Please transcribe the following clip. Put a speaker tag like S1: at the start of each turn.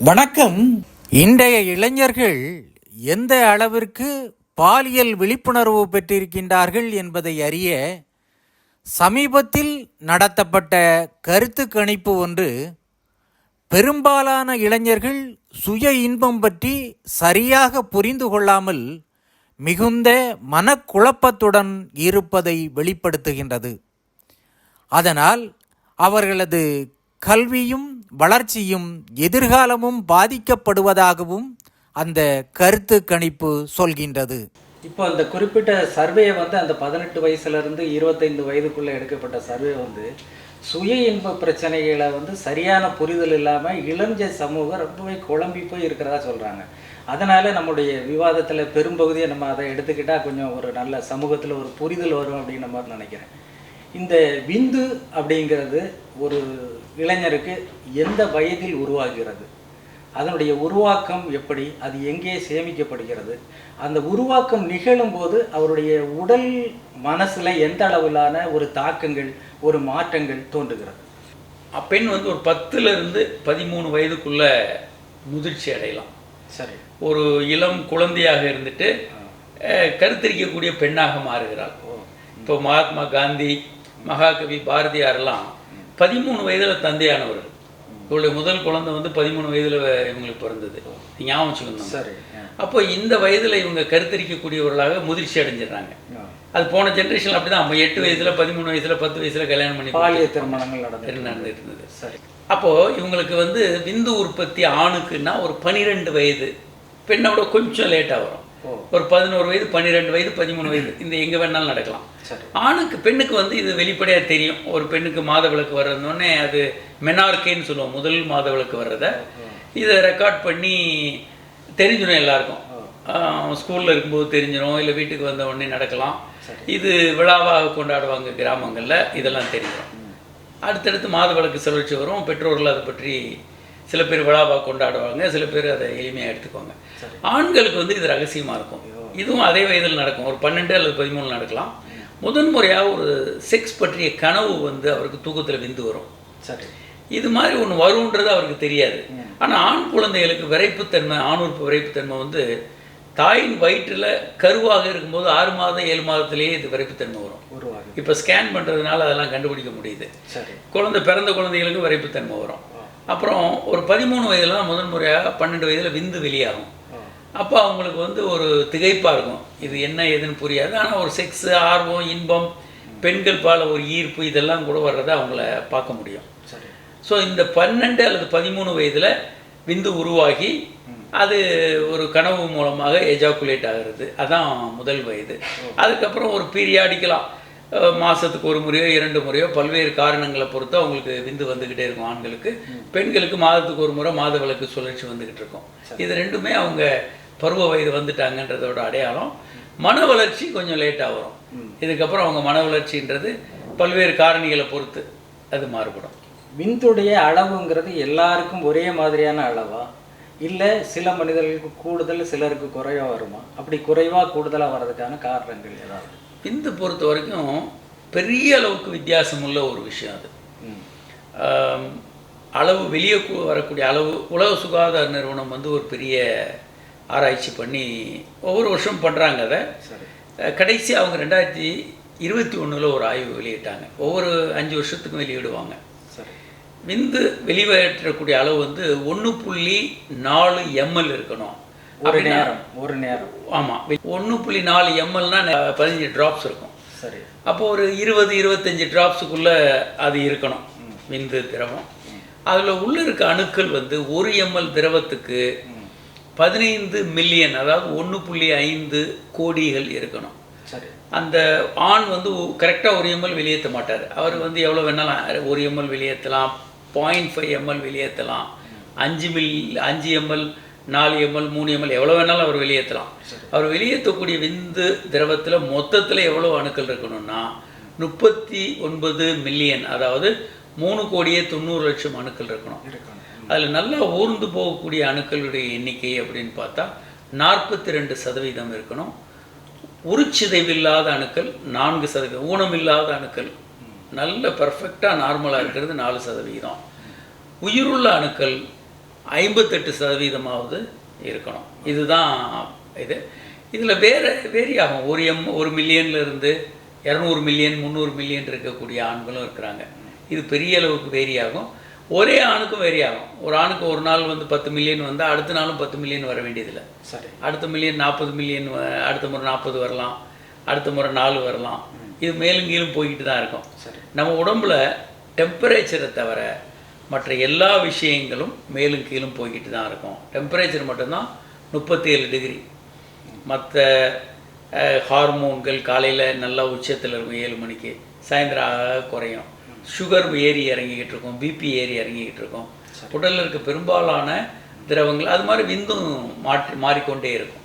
S1: வணக்கம். இன்றைய இளைஞர்கள் எந்த அளவிற்கு பாலியல் விழிப்புணர்வு பெற்றிருக்கின்றார்கள் என்பதை அறிய சமீபத்தில் நடத்தப்பட்ட கருத்து கணிப்பு ஒன்று பெரும்பாலான இளைஞர்கள் சுய இன்பம் பற்றி சரியாக புரிந்து கொள்ளாமல் மிகுந்த மனக்குழப்பத்துடன் இருப்பதை வெளிப்படுத்துகின்றது. அதனால் அவர்களது கல்வியும் வளர்ச்சியும் எதிர்காலமும் பாதிக்கப்படுவதாகவும் அந்த கருத்து கணிப்பு சொல்கின்றது.
S2: இப்போ அந்த குறிப்பிட்ட சர்வே வந்து அந்த பதினெட்டு வயசுலேருந்து இருபத்தைந்து வயதுக்குள்ளே எடுக்கப்பட்ட சர்வே வந்து சுய இன்ப பிரச்சனைகளை வந்து சரியான புரிதல் இல்லாமல் இளஞ்ச சமூகம் ரொம்பவே குழம்பி போய் இருக்கிறதா சொல்கிறாங்க அதனால் நம்முடைய விவாதத்தில் பெரும்பகுதியை நம்ம அதை எடுத்துக்கிட்டால் கொஞ்சம் ஒரு நல்ல சமூகத்தில் ஒரு புரிதல் வரும் அப்படின்ற மாதிரி நினைக்கிறேன். இந்த விந்து அப்படிங்கிறது ஒரு இளைஞருக்கு எந்த வயதில் உருவாகிறது? அதனுடைய உருவாக்கம் எப்படி? அது எங்கே சேமிக்கப்படுகிறது? அந்த உருவாக்கம் நிகழும் போது அவருடைய உடல் மனசுல எந்த அளவிலான ஒரு தாக்கங்கள் ஒரு மாற்றங்கள் தோன்றுகிறது?
S3: பெண் வந்து ஒரு பத்துல இருந்து பதிமூணு வயதுக்குள்ள முதிர்ச்சி அடையலாம்.
S2: சரி.
S3: ஒரு இளம் குழந்தையாக இருந்துட்டு கருத்தரிக்கக்கூடிய பெண்ணாக மாறுகிறாள். இப்போ மகாத்மா காந்தி மகாகவி பாரதியாரெல்லாம் பதிமூணு வயதுல தந்தையானவர்கள். இவளுடைய முதல் குழந்தை வந்து பதிமூணு வயதுல இவங்களுக்கு பிறந்தது. ஞாபகம் வச்சுக்கணும்.
S2: சரி
S3: அப்போ இந்த வயதுல இவங்க கருத்தரிக்கக்கூடியவர்களாக முதிர்ச்சி அடைஞ்சிடுறாங்க. அது போன ஜென்ரேஷன் அப்படிதான். எட்டு வயசுல பதிமூணு வயசுல பத்து வயசுல கல்யாணம் பண்ணி
S2: பாலிய திருமணங்கள்
S3: நடந்துட்டு இருந்தது.
S2: சரி.
S3: அப்போ இவங்களுக்கு வந்து விந்து உற்பத்தி ஆணுக்குன்னா ஒரு பனிரெண்டு வயது. பெண்ணோட கொஞ்சம் லேட்டாக வரும். ஒரு பதினோரு வயது பன்னிரெண்டு வயது பதிமூணு வயது. இந்த எங்கே வேணாலும் நடக்கலாம். ஆணுக்கு பெண்ணுக்கு வந்து இது வெளிப்படையாக தெரியும். ஒரு பெண்ணுக்கு மாதவிளக்கு வர்றதுனே அது மெனார்கேன்னு சொல்லுவோம். முதல் மாதவிளக்கு வர்றத. இதை ரெக்கார்ட் பண்ணி தெரிஞ்சிடும் எல்லாருக்கும். ஸ்கூலில் இருக்கும்போது தெரிஞ்சிடும் இல்லை வீட்டுக்கு வந்த உடனே நடக்கலாம். இது விழாவாக கொண்டாடுவாங்க கிராமங்களில். இதெல்லாம் தெரிஞ்சிடும் அடுத்தடுத்து மாதவிளக்கு சுழற்சி வரும். பெற்றோர்கள் அதை பற்றி சில பேர் விழாவாக கொண்டாடுவாங்க சில பேர் அதை எளிமையாக எடுத்துக்குவாங்க. ஆண்களுக்கு வந்து இது ரகசியமாக இருக்கும். இதுவும் அதே வயதில் நடக்கும். ஒரு பன்னெண்டு அல்லது பதிமூணு நடக்கலாம். முதன் முறையாக ஒரு செக்ஸ் பற்றிய கனவு வந்து அவருக்கு தூக்கத்தில் விந்து வரும்.
S2: சரி.
S3: இது மாதிரி ஒன்று வரும்ன்றது அவருக்கு தெரியாது. ஆனால் ஆண் குழந்தைகளுக்கு விரைப்புத்தன்மை ஆணுறுப்பு விரைப்புத்தன்மை வந்து தாயின் வயிற்றில் கருவாக இருக்கும்போது ஆறு மாதம் ஏழு மாதத்திலேயே இது விரைப்புத்தன்மை வரும். இப்போ ஸ்கேன் பண்ணுறதுனால அதெல்லாம் கண்டுபிடிக்க முடியுது. குழந்தை பிறந்த குழந்தைகளுக்கு விரைப்புத்தன்மை வரும். அப்புறம் ஒரு பதிமூணு வயதுல தான் முதன் முறையாக பன்னெண்டு வயதில் விந்து வெளியாகும். அப்போ அவங்களுக்கு வந்து ஒரு திகைப்பாக இருக்கும். இது என்ன ஏதுன்னு புரியாது. ஆனால் ஒரு செக்ஸு ஆர்வம் இன்பம் பெண்கள் பால ஒரு ஈர்ப்பு இதெல்லாம் கூட வர்றதை அவங்கள பார்க்க முடியும். ஸோ இந்த பன்னெண்டு அல்லது பதிமூணு வயதில் விந்து உருவாகி அது ஒரு கனவு மூலமாக எஜாக்குலேட் ஆகிறது. அதான் முதல் வயது. அதுக்கப்புறம் ஒரு பீரியாடிக்கலாம் மாதத்துக்கு ஒரு முறையோ இரண்டு முறையோ பல்வேறு காரணங்களை பொறுத்து அவங்களுக்கு விந்து வந்துக்கிட்டே இருக்கும் ஆண்களுக்கு. பெண்களுக்கு மாதத்துக்கு ஒரு முறை மாத விளக்கு சுழற்சி வந்துக்கிட்டு இருக்கும். இது ரெண்டுமே அவங்க பருவ வயது வந்துட்டாங்கன்றதோட அடையாளம். மன வளர்ச்சி கொஞ்சம் லேட்டாக வரும். இதுக்கப்புறம் அவங்க மன வளர்ச்சின்றது பல்வேறு காரணிகளை பொறுத்து அது மாறுபடும்.
S2: விந்துடைய அளவுங்கிறது எல்லாருக்கும் ஒரே மாதிரியான அளவா? இல்லை சில மனிதர்களுக்கு கூடுதல் சிலருக்கு குறைவா வருமா? அப்படி குறைவா கூடுதலா வர்றதுக்கான காரணங்கள் ஏதாவது?
S3: விந்து பொறுத்த வரைக்கும் பெரிய அளவுக்கு வித்தியாசம் உள்ள ஒரு விஷயம் அது. அளவு வெளியே வரக்கூடிய அளவு உலக சுகாதார நிறுவனம் வந்து ஒரு பெரிய ஆராய்ச்சி பண்ணி ஒவ்வொரு வருஷம் பண்ணுறாங்க அதை. கடைசி அவங்க ரெண்டாயிரத்தி இருபத்தி ஒண்ணுல ஒரு ஆய்வு வெளியிட்டாங்க. ஒவ்வொரு அஞ்சு வருஷத்துக்கும் வெளியிடுவாங்க. விந்து வெளியேற்றக்கூடிய அளவு வந்து ஒன்று புள்ளி நாலு எம்எல் இருக்கணும்.
S2: ஒரு நேரம் ஒரு நேரம்.
S3: ஆமாம் ஒன்று புள்ளி நாலு எம்எல்னா பதினஞ்சு ட்ராப்ஸ் இருக்கும்.
S2: சரி.
S3: அப்போ ஒரு இருபது இருபத்தஞ்சி ட்ராப்ஸுக்குள்ளே அது இருக்கணும். விந்து திரவம். அதில் உள்ள இருக்க அணுக்கள் வந்து ஒரு எம்எல் திரவத்துக்கு பதினைந்து மில்லியன் அதாவது ஒன்று புள்ளி ஐந்து கோடிகள் இருக்கணும்.
S2: சரி.
S3: அந்த ஆண் வந்து கரெக்டாக ஒரு எம்எல் வெளியேற்ற மாட்டார். அவர் வந்து எவ்வளோ வேணாலும் ஒரு எம்எல் வெளியேற்றலாம் பாயிண்ட் ஃபைவ் எம்எல் வெளியேற்றலாம். அஞ்சு மில் அஞ்சு எம்எல் நாலு எம்எல் மூணு எம்எல் எவ்வளோ வேணாலும் அவர் வெளியேற்றலாம். அவர் வெளியேற்றக்கூடிய விந்து திரவத்தில் மொத்தத்தில் எவ்வளோ அணுக்கள் இருக்கணும்னா முப்பத்தி ஒன்பது மில்லியன் அதாவது மூணு கோடியே தொண்ணூறு லட்சம் அணுக்கள்
S2: இருக்கணும்.
S3: அதில் நல்லா ஊர்ந்து போகக்கூடிய அணுக்களுடைய எண்ணிக்கை அப்படின்னு பார்த்தா நாற்பத்தி ரெண்டு சதவீதம் இருக்கணும். உருச்சிதைவில்லாத அணுக்கள் நான்கு சதவீதம். ஊனமில்லாத அணுக்கள். நல்ல பர்ஃபெக்டாக நார்மலாக இருக்கிறது நாலு சதவீதம். உயிருள்ள அணுக்கள் ஐம்பத்தெட்டு சதவீதமாவது இருக்கணும். இதுதான் இது. இதில் வேறு வேரி ஆகும் ஒரு எம் ஒரு மில்லியன்ல இருந்து இரநூறு மில்லியன் முந்நூறு மில்லியன் இருக்கக்கூடிய ஆண்களும் இருக்கிறாங்க. இது பெரிய அளவுக்கு வேரி ஆகும் ஒரே ஆணுக்கும் வேரி ஆகும் ஒரு ஆணுக்கு ஒரு நாள் வந்து பத்து மில்லியன் வந்தால் அடுத்த நாளும் பத்து மில்லியன் வர வேண்டியதில்லை.
S2: சரி.
S3: அடுத்த மில்லியன் நாற்பது மில்லியன் அடுத்த முறை நாற்பது வரலாம். அடுத்த முறை நாலு வரலாம். இது மேலும் கீழும் போய்கிட்டு தான் இருக்கும்.
S2: சரி.
S3: நம்ம உடம்புல டெம்பரேச்சரை தவிர மற்ற எல்லா விஷயங்களும் மேலும் கீழும் போய்கிட்டு தான் இருக்கும். டெம்பரேச்சர் மட்டும்தான் முப்பத்தி ஏழு டிகிரி மற்ற ஹார்மோன்கள் காலையில் நல்லா உச்சத்தில் இருக்கும் ஏழு மணிக்கு. சாயந்தரம் ஆக குறையும். சுகர் ஏறி இறங்கிக்கிட்டு இருக்கும் பிபி ஏறி இறங்கிக்கிட்டு இருக்கும். உடலில் இருக்க பெரும்பாலான திரவங்கள் அது மாதிரி விந்தும் மாற்றி மாறிக்கொண்டே இருக்கும்.